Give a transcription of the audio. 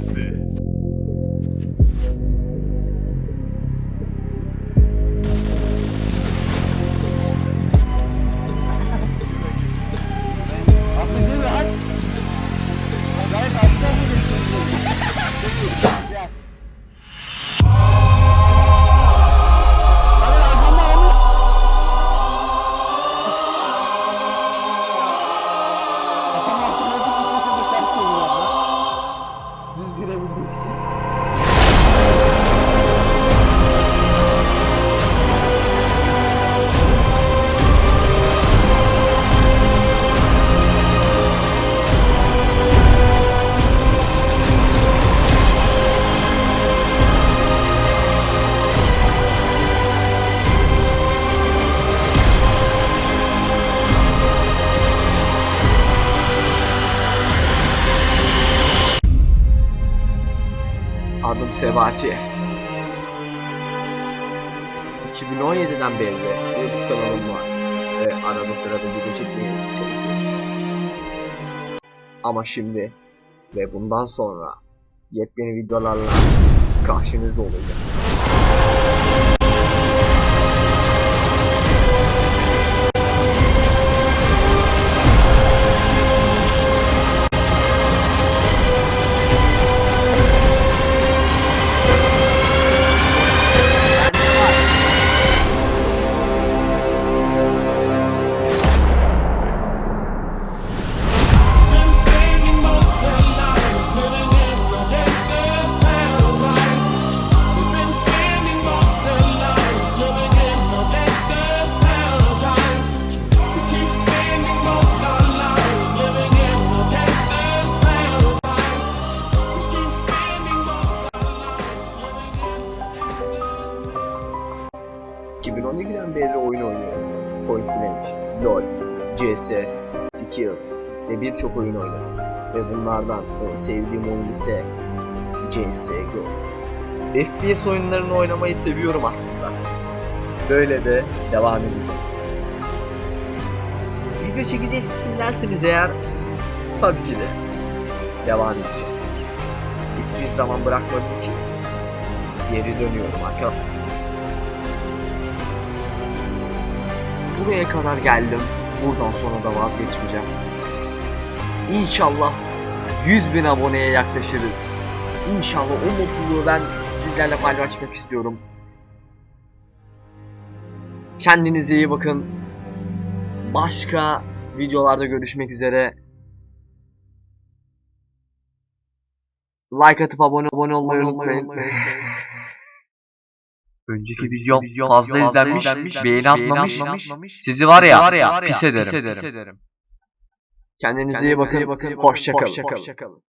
Legacy. 子。Sebati. 2017'den beri YouTube kanalım var. Ve arada sırada video çekmeye çalışıyorum. Ama şimdi ve bundan sonra yepyeni videolarla karşınızda olacağım. 2012'den beri oyun oynuyorum. Point Blank, LoL, CS, Skills ve birçok oyun oynadım. Ve bunlardan en sevdiğim oyun ise CSGO. FPS oyunlarını oynamayı seviyorum aslında. Böyle de devam edeceğim. Video çekecek misin derseniz eğer tabii ki de devam edeceğim. Hiçbir zaman bırakmadığım için geri dönüyorum arkadaşlar. Buraya kadar geldim. Buradan sonra da vazgeçmeyeceğim. İnşallah 100 bin aboneye yaklaşırız. İnşallah o mutluluğu ben sizlerle paylaşmak istiyorum. Kendinize iyi bakın. Başka videolarda görüşmek üzere. Like atıp abone, abone olmayı unutmayın. Önceki videom fazla izlenmiş, beğeni atmamış. Sizi var ya, pis ederim. Kendinize iyi bakın. Hoşça kalın.